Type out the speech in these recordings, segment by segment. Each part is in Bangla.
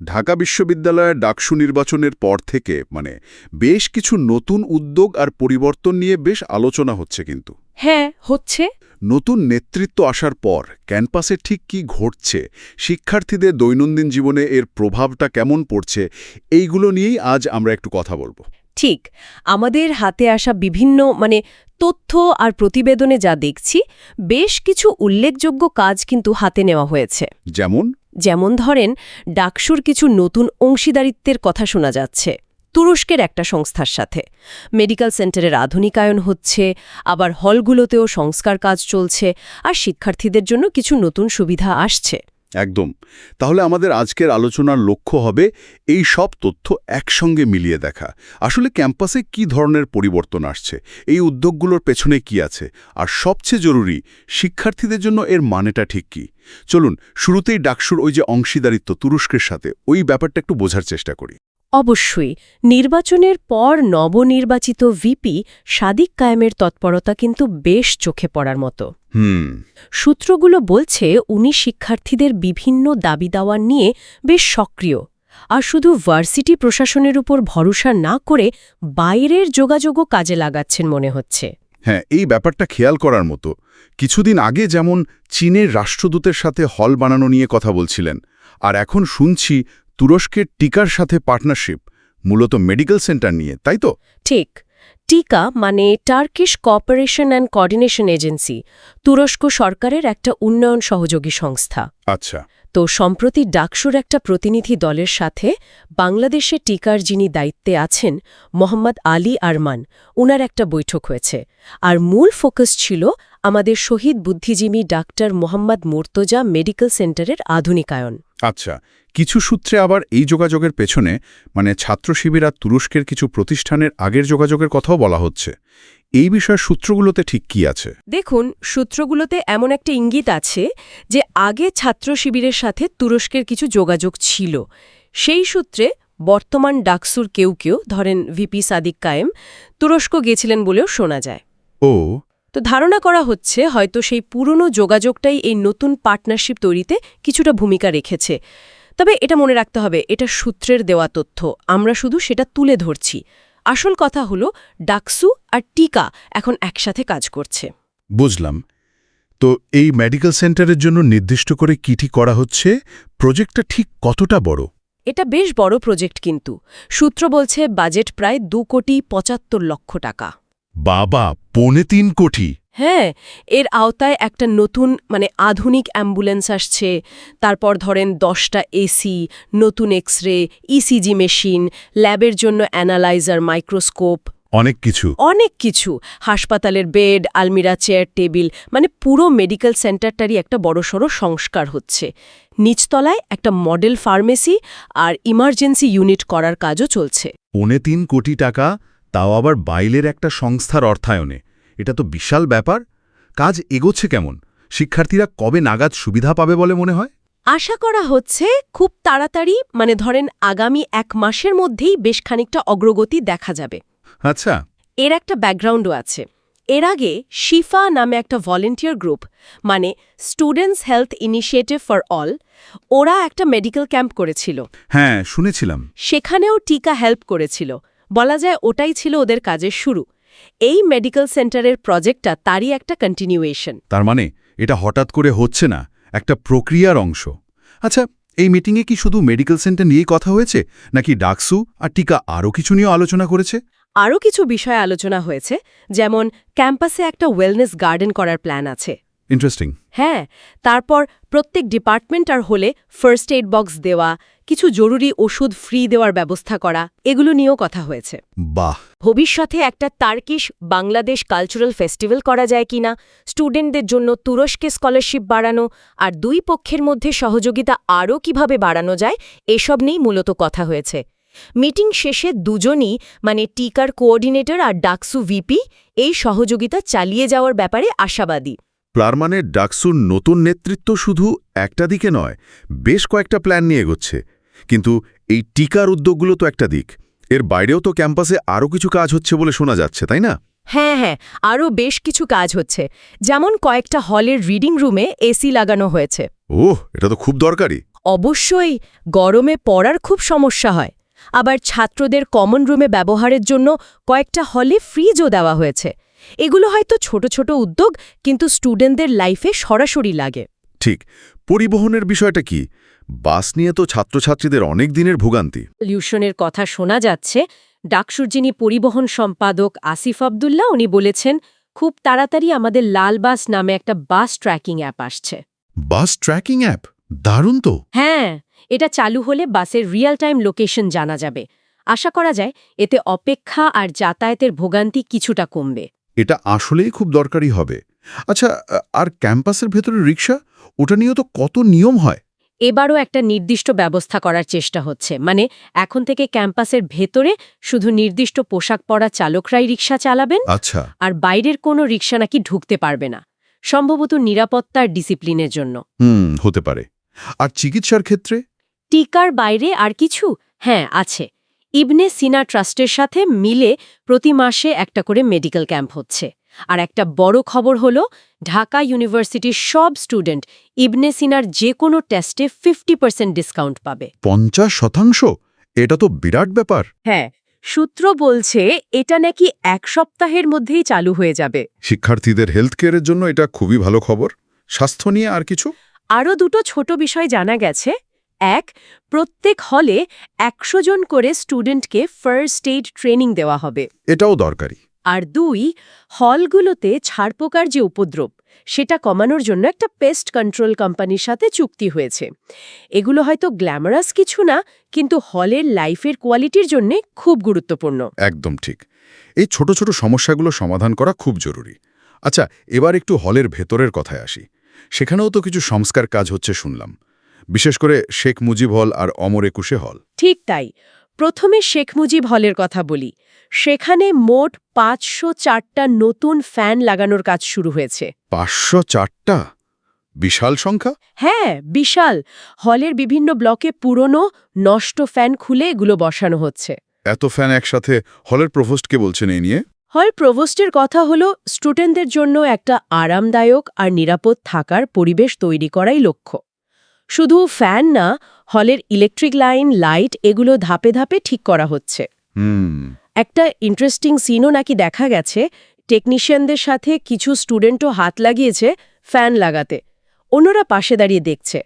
ঢাকা বিশ্ববিদ্যালয়ের ডাকসু নির্বাচনের পর থেকে মানে বেশ কিছু নতুন উদ্যোগ আর পরিবর্তন নিয়ে বেশ আলোচনা হচ্ছে কিন্তু। হ্যাঁ হচ্ছে। নতুন নেতৃত্ব আসার পর ক্যাম্পাসে ঠিক কি ঘটছে শিক্ষার্থীদের দৈনন্দিন জীবনে এর প্রভাবটা কেমন পড়ছে এইগুলো নিয়েই আজ আমরা একটু কথা বলব। ঠিক আমাদের হাতে আসা বিভিন্ন মানে তথ্য আর প্রতিবেদনে যা দেখছি বেশ কিছু উল্লেখযোগ্য কাজ কিন্তু হাতে নেওয়া হয়েছে। যেমন? যেমন ধরেন, ডাকসুর কিছু নতুন অংশীদারিত্বের কথা শোনা যাচ্ছে, তুরস্কের একটা সংস্থার সাথে। মেডিকেল সেন্টারের আধুনিকায়ন হচ্ছে, আবার হলগুলোতেও সংস্কার কাজ চলছে, আর শিক্ষার্থীদের জন্য কিছু নতুন সুবিধা আসছে। একদম। তাহলে আমাদের আজকের আলোচনার লক্ষ্য হবে এই সব তথ্য একসঙ্গে মিলিয়ে দেখা। আসলে ক্যাম্পাসে কি ধরনের পরিবর্তন আসছে? এই উদ্যোগগুলোর পেছনে কি আছে? আর সবচেয়ে জরুরি, শিক্ষার্থীদের জন্য এর মানেটা ঠিক কি? চলুন, শুরুতেই ডাকসুর ওই যে অংশীদারিত্ব তুরস্কের সাথে, ওই ব্যাপারটা একটু বোঝার চেষ্টা করি। অবশ্যই নির্বাচনের পর নবনির্বাচিত ভিপি সাদিক কায়েমের তৎপরতা কিন্তু বেশ চোখে পড়ার মতো। হুম। সূত্রগুলো বলছে উনি শিক্ষার্থীদের বিভিন্ন দাবি দাওয়া নিয়ে বেশ সক্রিয়। আর শুধু ভার্সিটি প্রশাসনের উপর ভরসা না করে বাইরের যোগাযোগও কাজে লাগাচ্ছেন মনে হচ্ছে। হ্যাঁ এই ব্যাপারটা খেয়াল করার মতো। কিছুদিন আগে যেমন চীনের রাষ্ট্রদূতের সাথে হল বানানো নিয়ে কথা বলছিলেন আর এখন শুনছি তুরস্কের টিকার সাথে পার্টনারশিপ মূলত মেডিকেল সেন্টার নিয়ে তাই তো? ঠিক। টিকা মানে Turkish cooperation and coordination agency তুরস্ক সরকারের একটা উন্নয়ন সহযোগী সংস্থা। আচ্ছা। তো সম্প্রতি ডাকসুর একটা প্রতিনিধি দলের সাথে বাংলাদেশে টিকার যিনি দায়িত্বে আছেন মোহাম্মদ আলী আরমান উনার একটা বৈঠক হয়েছে। আর মূল ফোকাস ছিল আমাদের শহীদ বুদ্ধিজীবী ডাক্তার মোহাম্মদ মোর্তজা মেডিকেল সেন্টারের আধুনিকায়ন। আচ্ছা কিছু সূত্রে আবার এই যোগাযোগের পেছনে মানে ছাত্র শিবির আর তুরস্কের কিছু প্রতিষ্ঠানের আগের যোগাযোগের কথাও বলা হচ্ছে। এই বিষয়ের সূত্রগুলোতে ঠিক কি আছে? দেখুন সূত্রগুলোতে এমন একটা ইঙ্গিত আছে যে আগে ছাত্র শিবিরের সাথে তুরস্কের কিছু যোগাযোগ ছিল। সেই সূত্রে বর্তমান ডাকসুর কেউ কেউ ধরেন ভিপি সাদিক কায়েম তুরস্ক গেছিলেন বলেও শোনা যায়। ও তো ধারণা করা হচ্ছে হয়তো সেই পুরনো যোগাযোগটাই এই নতুন পার্টনারশিপ তৈরিতে কিছুটা ভূমিকা রেখেছে। তবে এটা মনে রাখতে হবে এটা সূত্রের দেওয়া তথ্য। আমরা শুধু সেটা তুলে ধরছি। আসল কথা হলো ডাকসু আর টিকা এখন একসাথে কাজ করছে। বুঝলাম। তো এই মেডিকেল সেন্টারের জন্য নির্দিষ্ট করে কিটি করা হচ্ছে? প্রজেক্টটা ঠিক কতটা বড়? এটা বেশ বড় প্রজেক্ট কিন্তু। সূত্র বলছে বাজেট প্রায় দু কোটি পঁচাত্তর লক্ষ টাকা। বাবা পৌনে তিন কোটি হ্যাঁ এর আওতায় একটা নতুন মানে আধুনিক অ্যাম্বুলেন্স আসছে। তারপর ধরেন দশটা এসি নতুন এক্স রে ইসিজি মেশিন ল্যাবের জন্য অ্যানালাইজার মাইক্রোস্কোপ। অনেক কিছু। অনেক কিছু। হাসপাতালের বেড আলমিরা চেয়ার টেবিল মানে পুরো মেডিকেল সেন্টারটারই একটা বড়সড় সংস্কার হচ্ছে। নিচতলায় একটা মডেল ফার্মেসি আর ইমার্জেন্সি ইউনিট করার কাজও চলছে। পৌনে তিন কোটি টাকা তাও আবার বাইলের একটা সংস্থার অর্থায়নে। এটা তো বিশাল ব্যাপার। কাজ এগোচ্ছে কেমন? শিক্ষার্থীরা কবে নাগাদ সুবিধা পাবে বলে মনে হয়? আশা করা হচ্ছে খুব তাড়াতাড়ি মানে ধরেন আগামী এক মাসের মধ্যেই বেশ খানিকটা অগ্রগতি দেখা যাবে। আচ্ছা। এর একটা ব্যাকগ্রাউন্ডও আছে। এর আগে শিফা নামে একটা ভলেন্টিয়ার গ্রুপ মানে students health initiative for all ওরা একটা মেডিকেল ক্যাম্প করেছিল। হ্যাঁ শুনেছিলাম। সেখানেও টিকা হেল্প করেছিল। বলা যায় ওটাই ছিল ওদের কাজের শুরু। এই মেডিকেল সেন্টারের প্রজেক্টটা তারই একটা কন্টিনিউয়েশন তার মানে এটা হঠাৎ করে হচ্ছে না একটা প্রক্রিয়ার অংশ। আচ্ছা এই মিটিংয়ে কি শুধু মেডিকেল সেন্টার নিয়েই কথা হয়েছে নাকি ডাকসু আর টিকা আরও কিছু নিয়েও আলোচনা করেছে? আরও কিছু বিষয় আলোচনা হয়েছে যেমন ক্যাম্পাসে একটা ওয়েলনেস গার্ডেন করার প্ল্যান আছে। ইন্টারেস্টিং হ্যাঁ তারপর প্রত্যেক ডিপার্টমেন্ট আর হলে ফার্স্ট এইড বক্স দেওয়া কিছু জরুরি ওষুধ ফ্রি দেওয়ার ব্যবস্থা করা এগুলো নিয়েও কথা হয়েছে। বাহ! ভবিষ্যতে একটা তার্কিশ বাংলাদেশ কালচারাল ফেস্টিভ্যাল করা যায় কিনা স্টুডেন্টদের জন্য তুরস্কে স্কলারশিপ বাড়ানো আর দুই পক্ষের মধ্যে সহযোগিতা আরও কীভাবে বাড়ানো যায় এসব নিয়েই মূলত কথা হয়েছে। মিটিং শেষে দুজনই মানে টিকার কোঅর্ডিনেটর আর ডাকসু ভিপি এই সহযোগিতা চালিয়ে যাওয়ার ব্যাপারে আশাবাদী। প্লার মানে ডাকসুর নতুন নেতৃত্ব শুধু একটা দিকে নয় বেশ কয়েকটা প্ল্যান নিয়ে এগোচ্ছে। কিন্তু এই টিকার উদ্যোগগুলো তো একটা দিক। এর বাইরেও তো ক্যাম্পাসে আরও কিছু কাজ হচ্ছে বলে শোনা যাচ্ছে তাই না? হ্যাঁ হ্যাঁ আরও বেশ কিছু কাজ হচ্ছে। যেমন কয়েকটা হলের রিডিং রুমে এসি লাগানো হয়েছে। ওহ এটা তো খুব দরকারি। অবশ্যই গরমে পড়ার খুব সমস্যা হয়। আবার ছাত্রদের কমন রুমে ব্যবহারের জন্য কয়েকটা হলে ফ্রিজও দেওয়া হয়েছে। এগুলো হয়তো ছোট ছোট উদ্যোগ কিন্তু স্টুডেন্টদের লাইফে সরাসরি লাগে। ঠিক। পরিবহনের বিষয়টা কি? বাস নিয়ে তো ছাত্রছাত্রীদের অনেক দিনের ভোগান্তি। পলিউশনের কথা শোনা যাচ্ছে। ডাকসুর যিনি পরিবহন সম্পাদক আসিফ আবদুল্লাহ উনি বলেছেন খুব তাড়াতাড়ি আমাদের লাল বাস নামে একটা বাস ট্র্যাকিং অ্যাপ আসছে। Bus tracking app? দারুণ তো। হ্যাঁ এটা চালু হলে বাসের রিয়েল টাইম লোকেশন জানা যাবে। আশা করা যায় এতে অপেক্ষা আর যাতায়াতের ভোগান্তি কিছুটা কমবে। এটা আসলেই খুব দরকারি হবে। আচ্ছা আর ক্যাম্পাসের ভেতরে রিক্সা ওটা নিয়েও তো কত নিয়ম হয়? এবারও একটা নির্দিষ্ট ব্যবস্থা করার চেষ্টা হচ্ছে। মানে এখন থেকে ক্যাম্পাসের ভেতরে শুধু নির্দিষ্ট পোশাক পরা চালকরাই রিক্সা চালাবেন আচ্ছা। আর বাইরের কোনো রিক্সা নাকি ঢুকতে পারবে না। সম্ভবত নিরাপত্তার ডিসিপ্লিনের জন্য। হুম হতে পারে। আর চিকিৎসার ক্ষেত্রে? টিকার বাইরে আর কিছু? হ্যাঁ আছে। ইবনে সিনা ট্রাস্টের সাথে মিলে প্রতি মাসে একটা করে মেডিকেল ক্যাম্প হচ্ছে। আর একটা বড় খবর হলো ঢাকা ইউনিভার্সিটির সব স্টুডেন্ট ইবনে সিনার যে কোনো টেস্টে ফিফটি পার্সেন্ট ডিসকাউন্ট পাবে। পঞ্চাশ শতাংশ? এটা তো বিরাট ব্যাপার। হ্যাঁ সূত্র বলছে এটা নাকি এক সপ্তাহের মধ্যেই চালু হয়ে যাবে। শিক্ষার্থীদের হেলথ কেয়ারের জন্য এটা খুবই ভালো খবর। স্বাস্থ্য নিয়ে আর কিছু? আরও দুটো ছোট বিষয় জানা গেছে। এক প্রত্যেক হলে একশো জন করে স্টুডেন্টকে ফার্স্ট এইড ট্রেনিং দেওয়া হবে। এটাও দরকারি। আর দুই হলগুলোতে ছাড়পোকার যে উপদ্রব সেটা কমানোর জন্য একটা পেস্ট কন্ট্রোল কোম্পানির সাথে চুক্তি হয়েছে। এগুলো হয়তো গ্ল্যামারাস কিছু না কিন্তু হলের লাইফের কোয়ালিটির জন্যে খুব গুরুত্বপূর্ণ। একদম ঠিক। এই ছোট ছোট সমস্যাগুলো সমাধান করা খুব জরুরি। আচ্ছা এবার একটু হলের ভেতরের কথায় আসি। সেখানেও তো কিছু সংস্কার কাজ হচ্ছে শুনলাম। বিশেষ করে শেখ মুজিব হল আর অমর একুশে হল। ঠিক তাই। প্রথমে শেখ মুজিব হলের কথা বলি। সেখানে মোট পাঁচশো চারটা নতুন ফ্যান লাগানোর কাজ শুরু হয়েছে। পাঁচশো চারটা? বিশাল সংখ্যা? হ্যাঁ বিশাল। হলের বিভিন্ন ব্লকে পুরনো নষ্ট ফ্যান খুলে এগুলো বসানো হচ্ছে। এত ফ্যান একসাথে হলের প্রভোস্টকে বলছেন এই নিয়ে? হল প্রভোস্টের কথা হলো স্টুডেন্টদের জন্য একটা আরামদায়ক আর নিরাপদ থাকার পরিবেশ তৈরি করাই লক্ষ্য। শুধু ফ্যান না হলের ইলেকট্রিক লাইন লাইট এগুলো ধাপে ধাপে ঠিক করা হচ্ছে। একটা ইন্টারেস্টিং সিনও নাকি দেখা গেছে টেকনিশিয়ানদের সাথে কিছু স্টুডেন্টও হাত লাগিয়েছে ফ্যান লাগাতে। অন্যরা পাশে দাঁড়িয়ে দেখছে।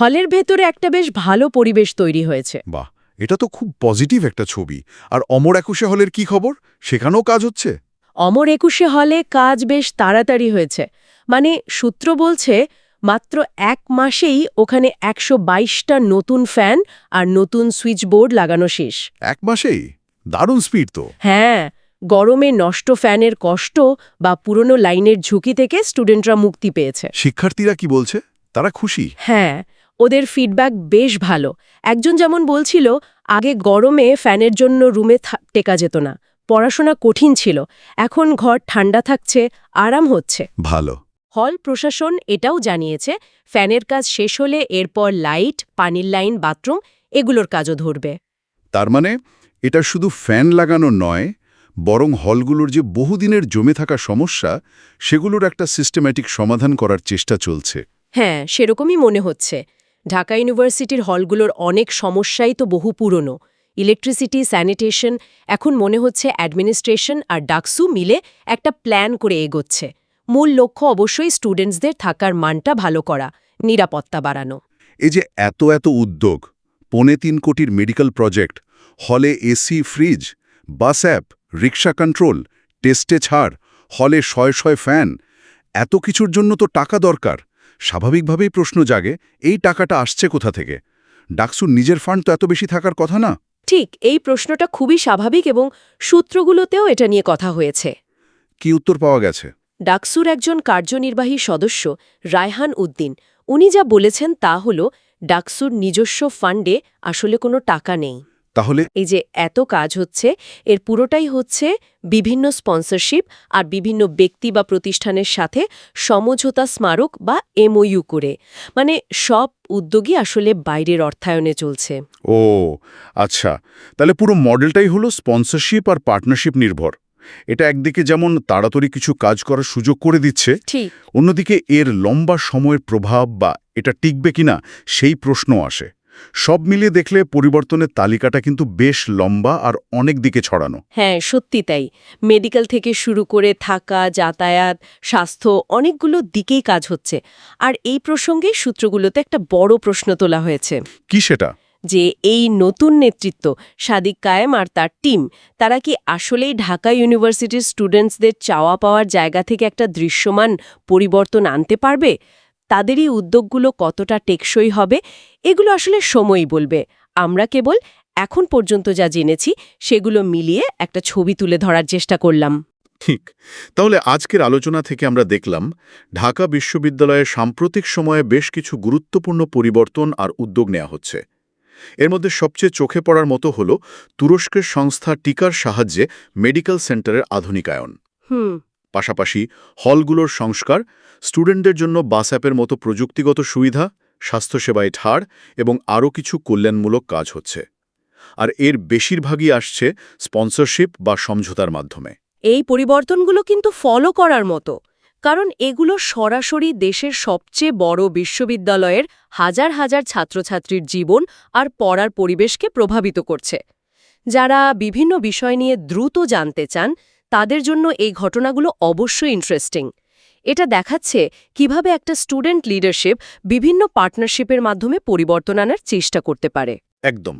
হলের ভেতরে একটা বেশ ভালো পরিবেশ তৈরি হয়েছে। বাহ এটা তো খুব পজিটিভ একটা ছবি। আর অমর একুশে হলের কি খবর? সেখানেও কাজ হচ্ছে? অমর একুশে হলে কাজ বেশ তাড়াতাড়ি হয়েছে। মানে সূত্র বলছে মাত্র এক মাসেই ওখানে একশো বাইশটা নতুন ফ্যান আর নতুন সুইচবোর্ড লাগানো শেষ। এক মাসেই? দারুণ স্পিড তো। হ্যাঁ গরমে নষ্ট ফ্যানের কষ্ট বা পুরনো লাইনের ঝুঁকি থেকে স্টুডেন্টরা মুক্তি পেয়েছে। শিক্ষার্থীরা কি বলছে? তারা খুশি? হ্যাঁ ওদের ফিডব্যাক বেশ ভালো। একজন যেমন বলছিল আগে গরমে ফ্যানের জন্য রুমে টেকা যেত না। পড়াশোনা কঠিন ছিল। এখন ঘর ঠান্ডা থাকছে আরাম হচ্ছে। ভালো। হল প্রশাসন এটাও জানিয়েছে ফ্যানের কাজ শেষ হলে এরপর লাইট পানির লাইন বাথরুম এগুলোর কাজও ধরবে। তার মানে এটা শুধু ফ্যান লাগানো নয় বরং হলগুলোর যে বহুদিনের জমে থাকা সমস্যা সেগুলোর একটা সিস্টেম্যাটিক সমাধান করার চেষ্টা চলছে। হ্যাঁ সেরকমই মনে হচ্ছে। ঢাকা ইউনিভার্সিটির হলগুলোর অনেক সমস্যাই তো বহু পুরনো। ইলেকট্রিসিটি স্যানিটেশন এখন মনে হচ্ছে অ্যাডমিনিস্ট্রেশন আর ডাকসু মিলে একটা প্ল্যান করে এগোচ্ছে। মূল লক্ষ্য অবশ্যই স্টুডেন্টসদের থাকার মানটা ভালো করা নিরাপত্তা বাড়ানো। এই যে এত এত উদ্যোগ পৌনে তিন কোটির মেডিকেল প্রজেক্ট হলে AC fridge bus app rickshaw control টেস্টে ছাড় হলে শয় শয় ফ্যান এত কিছুর জন্য তো টাকা দরকার। স্বাভাবিকভাবেই প্রশ্ন জাগে এই টাকাটা আসছে কোথা থেকে? ডাকসুর নিজের ফান্ড তো এত বেশি থাকার কথা না? ঠিক এই প্রশ্নটা খুবই স্বাভাবিক এবং সূত্রগুলোতেও এটা নিয়ে কথা হয়েছে। কি উত্তর পাওয়া গেছে? ডাকসুর একজন কার্যনির্বাহী সদস্য রায়হান উদ্দিন। উনি যা বলেছেন তা হল ডাকসুর নিজস্ব ফান্ডে আসলে কোনো টাকা নেই। তাহলে? এই যে এত কাজ হচ্ছে এর পুরোটাই হচ্ছে বিভিন্ন স্পন্সরশিপ আর বিভিন্ন ব্যক্তি বা প্রতিষ্ঠানের সাথে সমঝোতা স্মারক বা এমওইউ করে। মানে সব উদ্যোগই আসলে বাইরের অর্থায়নে চলছে। ও আচ্ছা। তাহলে পুরো মডেলটাই হলো স্পন্সরশিপ আর পার্টনারশিপ নির্ভর। এটা একদিকে যেমন তাড়াতাড়ি কিছু কাজ করার সুযোগ করে দিচ্ছে অন্যদিকে এর লম্বা সময়ের প্রভাব বা এটা টিকবে কিনা সেই প্রশ্ন আসে। সব মিলিয়ে দেখলে পরিবর্তনের তালিকাটা কিন্তু বেশ লম্বা আর অনেক দিকে ছড়ানো। হ্যাঁ সত্যি তাই। মেডিকেল থেকে শুরু করে থাকা যাতায়াত স্বাস্থ্য অনেকগুলো দিকেই কাজ হচ্ছে। আর এই প্রসঙ্গে সূত্রগুলোতে একটা বড় প্রশ্ন তোলা হয়েছে। কি সেটা? যে এই নতুন নেতৃত্ব সাদিক কায়েম আর তার টিম, তারা কি আসলেই ঢাকা ইউনিভার্সিটির স্টুডেন্টসদের চাওয়া পাওয়ার জায়গা থেকে একটা দৃশ্যমান পরিবর্তন আনতে পারবে? তাদেরই উদ্যোগগুলো কতটা টেকসই হবে? এগুলো আসলে সময়ই বলবে। আমরা কেবল এখন পর্যন্ত যা জেনেছি, সেগুলো মিলিয়ে একটা ছবি তুলে ধরার চেষ্টা করলাম। ঠিক। তাহলে আজকের আলোচনা থেকে আমরা দেখলাম, ঢাকা বিশ্ববিদ্যালয়ে সাম্প্রতিক সময়ে বেশ কিছু গুরুত্বপূর্ণ পরিবর্তন আর উদ্যোগ নেওয়া হচ্ছে। এর মধ্যে সবচেয়ে চোখে পড়ার মতো হল তুরস্কের সংস্থা টিকার সাহায্যে মেডিকেল সেন্টারের আধুনিকায়ন। পাশাপাশি হলগুলোর সংস্কার স্টুডেন্টদের জন্য বাস অ্যাপের মতো প্রযুক্তিগত সুবিধা স্বাস্থ্যসেবায় ঠাড় এবং আরও কিছু কল্যাণমূলক কাজ হচ্ছে। আর এর বেশিরভাগই আসছে স্পন্সরশিপ বা সমঝোতার মাধ্যমে। এই পরিবর্তনগুলো কিন্তু ফলো করার মতো। কারণ এগুলো সরাসরি দেশের সবচেয়ে বড় বিশ্ববিদ্যালয়ের হাজার হাজার ছাত্রছাত্রীর জীবন আর পড়ার পরিবেশকে প্রভাবিত করছে। যারা বিভিন্ন বিষয় নিয়ে দ্রুত জানতে চান, তাদের জন্য এই ঘটনাগুলো অবশ্যই ইন্টারেস্টিং এটা দেখাচ্ছে কীভাবে একটা স্টুডেন্ট লিডারশিপ বিভিন্ন পার্টনারশিপের মাধ্যমে পরিবর্তন আনার চেষ্টা করতে পারে। একদম।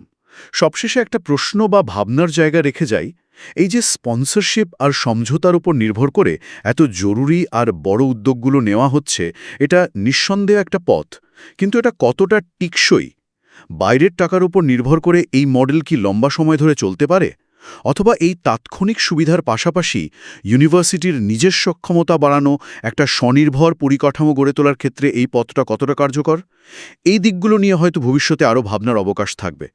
সবশেষে একটা প্রশ্ন বা ভাবনার জায়গা রেখে যাই এই যে স্পন্সরশিপ আর সমঝোতার উপর নির্ভর করে এত জরুরি আর বড় উদ্যোগগুলো নেওয়া হচ্ছে, এটা নিঃসন্দেহে একটা পথ। কিন্তু এটা কতটা টিকসই? বাইরের টাকার উপর নির্ভর করে এই মডেল কি লম্বা সময় ধরে চলতে পারে? অথবা এই তাৎক্ষণিক সুবিধার পাশাপাশি ইউনিভার্সিটির নিজের সক্ষমতা বাড়ানো, একটা স্বনির্ভর পরিকাঠামো গড়ে তোলার ক্ষেত্রে এই পথটা কতটা কার্যকর? এই দিকগুলো নিয়ে হয়তো ভবিষ্যতে আরও ভাবনার অবকাশ থাকবে।